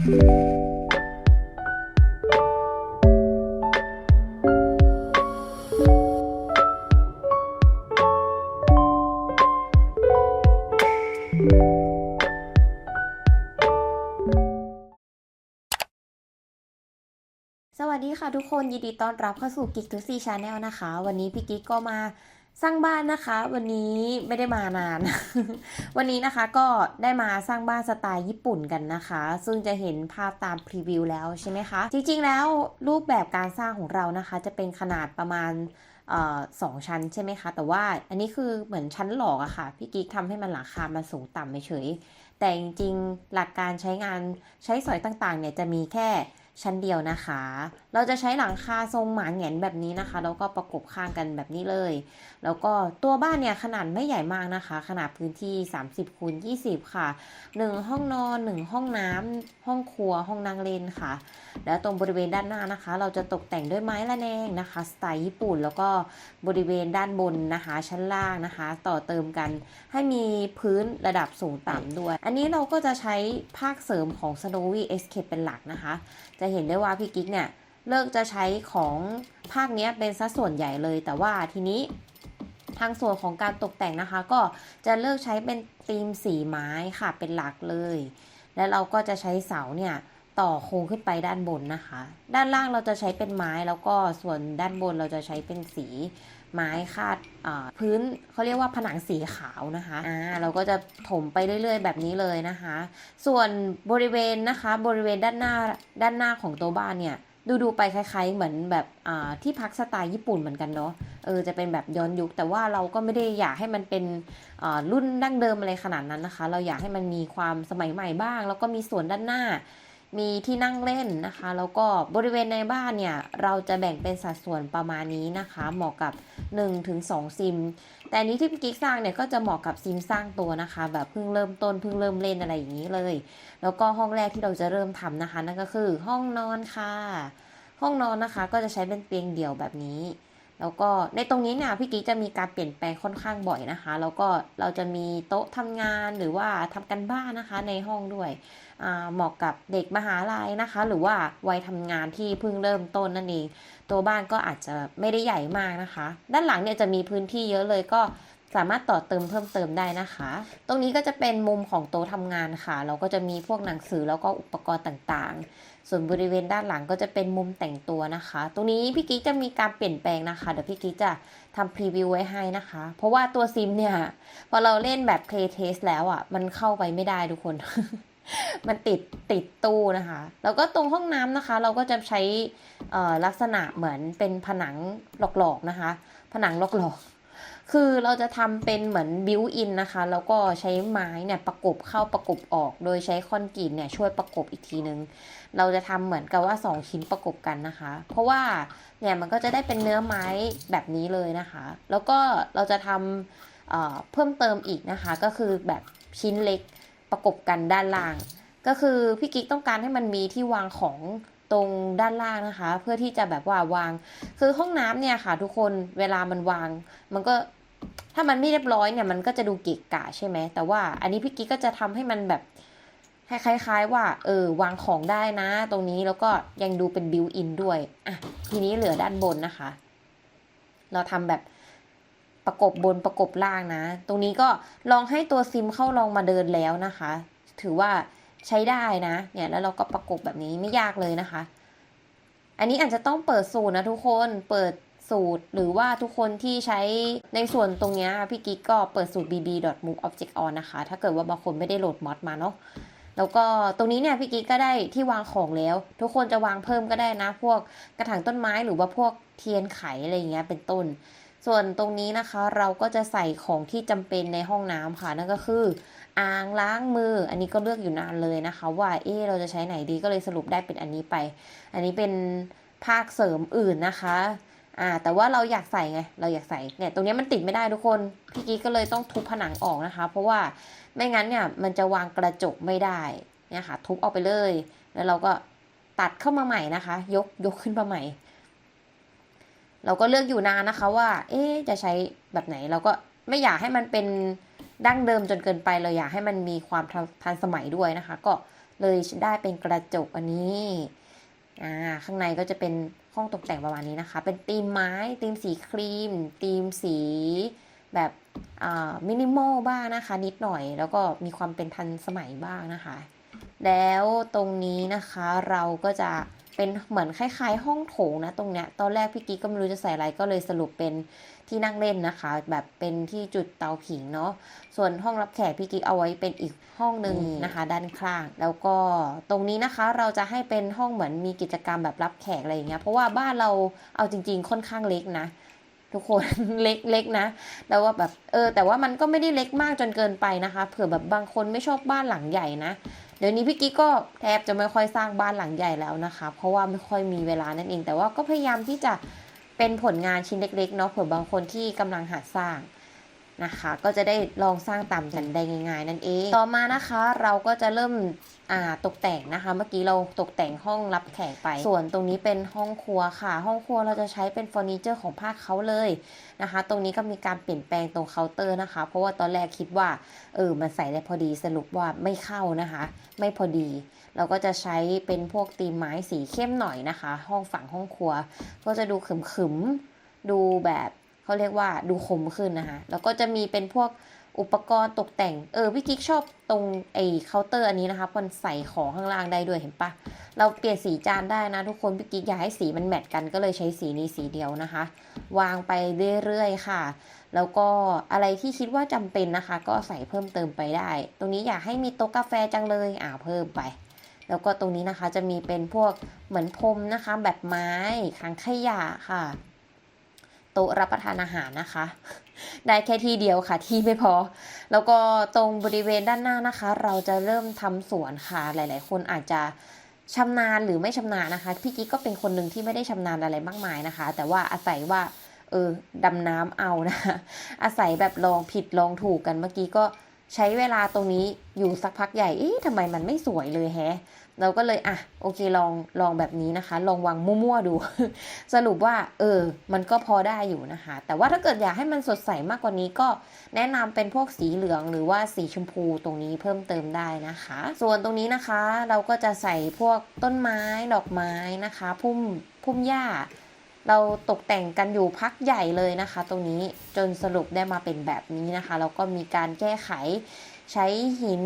สวัสดีค่ะทุกคนยินดีต้อนรับเข้าสู่กิ๊กทูซี่ชาแนลนะคะ วันนี้พี่กิ๊กก็มา สร้างบ้านนะคะ วันนี้ไม่ได้มานาน วันนี้นะคะก็ได้มาสร้างบ้านสไตล์ญี่ปุ่นกันนะคะ ซึ่งจะเห็นภาพตามพรีวิวแล้วใช่ไหมคะ จริงๆแล้วรูปแบบการสร้างของเรานะคะ จะเป็นขนาดประมาณออสองชั้นใช่ไหมคะ แต่ว่าอันนี้คือเหมือนชั้นหลอกอะค่ะ พี่กิ๊กทำให้มันหลังคามันสูงต่ำเฉย แต่จริงๆหลักการใช้งานใช้สอยต่างๆเนี่ยจะมีแค่ชั้นเดียวนะคะเราจะใช้หลังคาทรงหมาแหงนแบบนี้นะคะ แล้วก็ประกบข้างกันแบบนี้เลย แล้วก็ตัวบ้านเนี่ยขนาดไม่ใหญ่มากนะคะ ขนาดพื้นที่ 30คูณ20 ค่ะ 1 ห้องนอน 1 ห้องน้ำห้องครัว ห้องนั่งเล่นค่ะ แล้วตรงบริเวณด้านหน้านะคะ เราจะตกแต่งด้วยไม้ละแนงนะคะ สไตล์ญี่ปุ่น แล้วก็บริเวณด้านบนนะคะ ชั้นล่างนะคะ ต่อเติมกันให้มีพื้นระดับสูงต่ำด้วย อันนี้เราก็จะใช้ภาคเสริมของ Snowy Escape เป็นหลักนะคะ จะเห็นได้ว่าพี่กิ๊กเนี่ย เลิกจะใช้ของภาคเนี้ยเป็นสัดส่วนใหญ่เลย แต่ว่าทีนี้ทางส่วนของการตกแต่งนะคะ ก็จะเลิกใช้เป็นธีมสีไม้ค่ะเป็นหลักเลย และเราก็จะใช้เสาเนี่ยต่อโค้งขึ้นไปด้านบนนะคะ ด้านล่างเราจะใช้เป็นไม้แล้วก็ส่วนด้านบนเราจะใช้เป็นสีไม้คาดพื้นเขาเรียกว่าผนังสีขาวนะคะอ่าเราก็จะถมไปเรื่อยๆ แบบนี้เลยนะคะ ส่วนบริเวณนะคะบริเวณด้านหน้าด้านหน้าของตัวบ้านเนี่ย ดูดูไปคล้ายๆ เหมือนแบบอ่าที่พักสไตล์ญี่ปุ่นเหมือนกันเนาะเออจะเป็นแบบย้อนยุค แต่ว่าเราก็ไม่ได้อยากให้มันเป็นอ่ารุ่นดั้งเดิมอะไรขนาดนั้นนะคะ เราอยากให้มันมีความสมัยใหม่บ้าง แล้วก็มีสวนด้านหน้า มีที่นั่งเล่นนะคะ แล้วก็บริเวณในบ้านเนี่ย เราจะแบ่งเป็นสัดส่วนประมาณนี้นะคะ เหมาะกับ 1-2 ซิม แต่นนี้ที่พี่กิ๊กสร้างเนี่ยก็จะเหมาะกับซิมสร้างตัวนะคะ แบบเพิ่งเริ่มต้นเพิ่งเริ่มเล่นอะไรอย่างนี้เลย แล้วก็ห้องแรกที่เราจะเริ่มทำนะคะ นั่นก็คือห้องนอนค่ะ ห้องนอนนะคะ ก็จะใช้เป็นเตียงเดี่ยวแบบนี้ แล้วก็ในตรงนี้เนี่ยพี่กิ๊กจะมีการเปลี่ยนแปลงค่อนข้างบ่อยนะคะ แล้วก็เราจะมีโต๊ะทำงานหรือว่าทำกันบ้านนะคะในห้องด้วยเหมาะกับเด็กมหาลัยนะคะ หรือว่าวัยทำงานที่เพิ่งเริ่มต้นนั่นเอง ตัวบ้านก็อาจจะไม่ได้ใหญ่มากนะคะ ด้านหลังเนี่ยจะมีพื้นที่เยอะเลยก็สามารถต่อเติมเพิ่มเติมได้นะคะ ตรงนี้ก็จะเป็นมุมของโต๊ะทำงานค่ะ เราก็จะมีพวกหนังสือแล้วก็อุปกรณ์ต่างๆ ส่วนบริเวณด้านหลังก็จะเป็นมุมแต่งตัวนะคะ ตรงนี้พี่กิ๊กจะมีการเปลี่ยนแปลงนะคะ เดี๋ยวพี่กิ๊กจะทำพรีวิวไว้ให้นะคะ เพราะว่าตัวซิมเนี่ยพอเราเล่นแบบ play test แล้วอะ มันเข้าไปไม่ได้ทุกคน มันติดติดตู้นะคะ แล้วก็ตรงห้องน้ำนะคะ เราก็จะใช้ลักษณะเหมือนเป็นผนังหลอกๆนะคะ ผนังหลอกๆ คือเราจะทำเป็นเหมือนบิวอินนะคะ แล้วก็ใช้ไม้เนี่ยประกบเข้าประกบออก โดยใช้คอนกรีตเนี่ยช่วยประกบอีกทีนึง เราจะทำเหมือนกับว่า 2 ชิ้นประกบกันนะคะ เพราะว่าเนี่ยมันก็จะได้เป็นเนื้อไม้แบบนี้เลยนะคะ แล้วก็เราจะทำเอ่อเพิ่มเติมอีกนะคะ ก็คือแบบชิ้นเล็กประกบกันด้านล่าง ก็คือพี่กิ๊กต้องการให้มันมีที่วางของตรงด้านล่างนะคะ เพื่อที่จะแบบว่าวาง คือห้องน้ำเนี่ยค่ะ ทุกคนเวลามันวาง มันก็ ถ้ามันไม่เรียบร้อยเนี่ยมันก็จะดูเกะกะใช่ไหมแต่ว่า อันนี้พี่กิ๊กก็จะทำให้มันแบบคล้ายๆว่าเออวางของได้นะ ตรงนี้แล้วก็ยังดูเป็นบิวอินด้วยอะทีนี้เหลือด้านบนนะคะ เราทำแบบประกบบนประกบล่างนะ ตรงนี้ก็ลองให้ตัวซิมเข้าลองมาเดินแล้วนะคะ ถือว่าใช้ได้นะ เนี่ยแล้วเราก็ประกบแบบนี้ไม่ยากเลยนะคะ อันนี้อาจจะต้องเปิดสูตรนะทุกคนเปิด สูตร หรือว่าทุกคนที่ใช้ในส่วนตรงนี้พี่กิ๊กก็เปิดสูตร bb.move object on นะคะ ถ้าเกิดว่าบางคนไม่ได้โหลดมอดมาเนาะแล้วก็ตรงนี้เนี่ยพี่กิ๊กก็ได้ที่วางของแล้ว ทุกคนจะวางเพิ่มก็ได้นะ พวกกระถางต้นไม้หรือว่าพวกเทียนไขอะไรอย่างเงี้ยเป็นต้น ส่วนตรงนี้นะคะเราก็จะใส่ของที่จำเป็นในห้องน้ำค่ะนั่นก็คืออ่างล้างมือ อันนี้ก็เลือกอยู่นานเลยนะคะ ว่าเอ๊ะเราจะใช้ไหนดีก็เลยสรุปได้เป็นอันนี้ไป อันนี้เป็นภาคเสริมอื่นนะคะ อ่า แต่ว่าเราอยากใส่ไง เราอยากใส่เนี่ย ตรงนี้มันติดไม่ได้ทุกคน พี่กิ๊กก็เลยต้องทุบผนังออกนะคะ เพราะว่าไม่งั้นเนี่ยมันจะวางกระจกไม่ได้เนี่ยค่ะ ทุบออกไปเลย แล้วเราก็ตัดเข้ามาใหม่นะคะ ยกยกขึ้นมาใหม่ เราก็เลือกอยู่นานนะคะว่า เอ๊จะใช้แบบไหน เราก็ไม่อยากให้มันเป็นดั้งเดิมจนเกินไป เราอยากให้มันมีความทัทันสมัยด้วยนะคะ ก็เลยได้เป็นกระจกอันนี้ อ่า ข้างในก็จะเป็น ห้องตกแต่งประมาณนี้นะคะ เป็นธีมไม้ธีมสีครีมธีมสีแบบอ่ามินิมอลบ้างนะคะ นิดหน่อย แล้วก็มีความเป็นทันสมัยบ้างนะคะ แล้วตรงนี้นะคะเราก็จะ เป็นเหมือนคล้ายๆ ห้องโถงนะตรงเนี้ย ตอนแรกพี่กิ๊กก็ไม่รู้จะใส่อะไรก็เลยสรุปเป็นที่นั่งเล่นนะคะ แบบเป็นที่จุดเตาผิงเนาะ ส่วนห้องรับแขกพี่กิ๊กเอาไว้เป็นอีกห้องหนึ่งนะคะ ด้านข้าง แล้วก็ตรงนี้นะคะเราจะให้เป็นห้องเหมือนมีกิจกรรมแบบรับแขกอะไรอย่างเงี้ย เพราะว่าบ้านเราเอาจริง ๆ ค่อนข้างเล็กนะทุกคนเล็กเล็กนะแล้วว่าแบบเออ แต่ว่ามันก็ไม่ได้เล็กมากจนเกินไปนะคะ เผื่อแบบบางคนไม่ชอบบ้านหลังใหญ่นะ เดี๋ยวนี้พี่กิ๊กก็แทบจะไม่ค่อยสร้างบ้านหลังใหญ่แล้วนะคะ เพราะว่าไม่ค่อยมีเวลานั่นเอง แต่ว่าก็พยายามที่จะเป็นผลงานชิ้นเล็กๆเนาะเผื่อบางคนที่กำลังหัดสร้าง นะคะ ก็จะได้ลองสร้างตามกันได้ง่ายๆ นั่นเอง ต่อมานะคะเราก็จะเริ่มตกแต่งนะคะ เมื่อกี้เราตกแต่งห้องรับแขกไป ส่วนตรงนี้เป็นห้องครัวค่ะ ห้องครัวเราจะใช้เป็นเฟอร์นิเจอร์ของภาคเขาเลยนะคะ ตรงนี้ก็มีการเปลี่ยนแปลงตรงเคาน์เตอร์นะคะ เพราะว่าตอนแรกคิดว่าเออมันใส่ได้พอดีสรุปว่าไม่เข้านะคะ ไม่พอดี เราก็จะใช้เป็นพวกตีมไม้สีเข้มหน่อยนะคะ ห้องฝั่งห้องครัว ก็จะดูขึมๆดูแบบ เขาเรียกว่าดูคมขึ้นนะคะ แล้วก็จะมีเป็นพวกอุปกรณ์ตกแต่ง เออพี่กิ๊กชอบตรงไอ้เคาน์เตอร์อันนี้นะคะมันใส่ของข้างล่างได้ด้วยเห็นปะเราเปลี่ยนสีจานได้นะทุกคนพี่กิ๊กอยากให้สีมันแมทกันก็เลยใช้สีนี้สีเดียวนะคะ วางไปเรื่อยๆค่ะ แล้วก็อะไรที่คิดว่าจำเป็นนะคะ ก็ใส่เพิ่มเติมไปได้ ตรงนี้อยากให้มีโต๊ะกาแฟจังเลยอ่าเพิ่มไป แล้วก็ตรงนี้นะคะจะมีเป็นพวกเหมือนพรมนะคะ แบบไม้ขังขยะค่ะ ต๊ะรับประทานอาหารนะคะ ได้แค่ที่เดียวค่ะ ที่ไม่พอ แล้วก็ตรงบริเวณด้านหน้านะคะ เราจะเริ่มทำสวนค่ะ หลาย ๆ คนอาจจะชำนาญหรือไม่ชำนาญนะคะ พี่กิ๊กก็เป็นคนหนึ่งที่ไม่ได้ชำนาญอะไรมากมายนะคะ แต่ว่าอาศัยว่าเออดำน้ำเอานะคะอาศัยแบบลองผิดลองถูกกันเมื่อกี้ก็ใช้เวลาตรงนี้อยู่สักพักใหญ่ เอ๊ะทำไมมันไม่สวยเลยแฮะ เราก็เลยอะโอเคลองลองแบบนี้นะคะ ลองวางมั่วๆดู สรุปว่า เออ มันก็พอได้อยู่นะคะ แต่ว่าถ้าเกิดอยากให้มันสดใสมากกว่านี้ก็แนะนำเป็นพวกสีเหลืองหรือว่าสีชมพูตรงนี้เพิ่มเติมได้นะคะ ส่วนตรงนี้นะคะเราก็จะใส่พวกต้นไม้ดอกไม้นะคะ พุ่มพุ่มหญ้าเราตกแต่งกันอยู่พักใหญ่เลยนะคะ ตรงนี้จนสรุปได้มาเป็นแบบนี้นะคะแล้วก็มีการแก้ไข ใช้หิน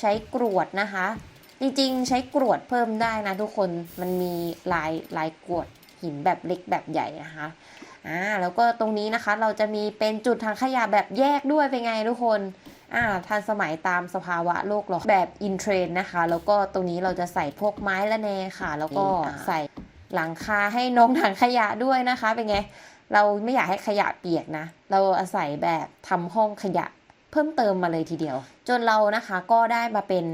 ใช้กรวดนะคะ จริงๆ ใช้กรวดเพิ่มได้นะทุกคนมันมีลายลายกรวดหินแบบเล็กแบบใหญ่นะคะอ่าแล้วก็ตรงนี้นะคะเราจะมีเป็นจุดทางขยะแบบแยกด้วยเป็นไงทุกคนอ่าทันสมัยตามสภาวะโลกหรอกแบบอินเทรนนะคะ แล้วก็ตรงนี้เราจะใส่พวกไม้ละแนค่ะ แล้วก็ใส่หลังคาให้น้องถังขยะด้วยนะคะเป็นไง เราไม่อยากให้ขยะเปียกนะ เราอาศัยแบบทำห้องขยะเพิ่มเติมมาเลยทีเดียว จนเรานะคะก็ได้มาเป็น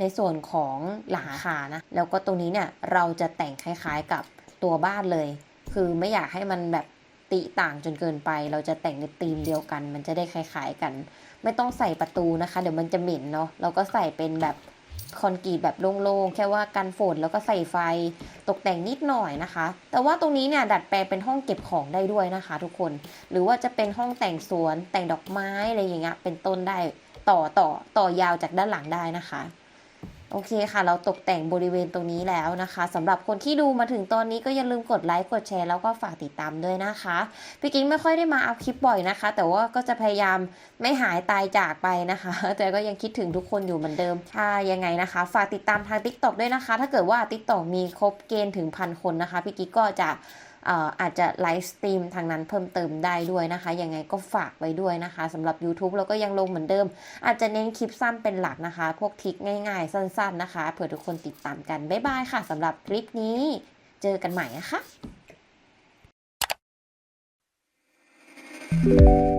ในส่วนของหลังคานะ แล้วก็ตรงนี้เนี่ยเราจะแต่งคล้ายๆกับตัวบ้านเลย คือไม่อยากให้มันแบบติต่างจนเกินไป เราจะแต่งในธีมเดียวกัน มันจะได้คล้ายๆกัน ไม่ต้องใส่ประตูนะคะ เดี๋ยวมันจะเหม็นเนาะ เราก็ใส่เป็นแบบคอนกรีตแบบโล่งๆ แค่ว่ากันฝนแล้วก็ใส่ไฟตกแต่งนิดหน่อยนะคะ แต่ว่าตรงนี้เนี่ยดัดแปลงเป็นห้องเก็บของได้ด้วยนะคะ ทุกคน หรือว่าจะเป็นห้องแต่งสวนแต่งดอกไม้อะไรอย่างเงี้ยเป็นต้นได้ต่อต่อต่อยาวจากด้านหลังได้นะคะ โอเคค่ะ เราตกแต่งบริเวณตรงนี้แล้วนะคะสำหรับคนที่ดูมาถึงตอนนี้ก็อย่าลืมกดไลค์กดแชร์แล้วก็ฝากติดตามด้วยนะคะพี่กิ๊งไม่ค่อยได้มาอัพคลิปบ่อยนะคะ แต่ว่าก็จะพยายามไม่หายตายจากไปนะคะ แต่ก็ยังคิดถึงทุกคนอยู่เหมือนเดิมถ้ายังไงนะคะ ฝากติดตามทาง Tik t o อกด้วยนะคะ ถ้าเกิดว่า Tik t o อกมีครบเกณฑ์ถึงพันคนนะคะพี่กิ๊กก็จะ อาจจะไลฟ์สตรีมทางนั้นเพิ่มเติมได้ด้วยนะคะยังไงก็ฝากไว้ด้วยนะคะสำหรับ YouTube เราก็ยังลงเหมือนเดิม อาจจะเน้นคลิปสั้นเป็นหลักนะคะ พวกทิกง่ายๆ สั้นๆนะคะ เผื่อทุกคนติดตามกันบ๊ายบายค่ะสำหรับคลิปนี้เจอกันใหม่นะคะ Thank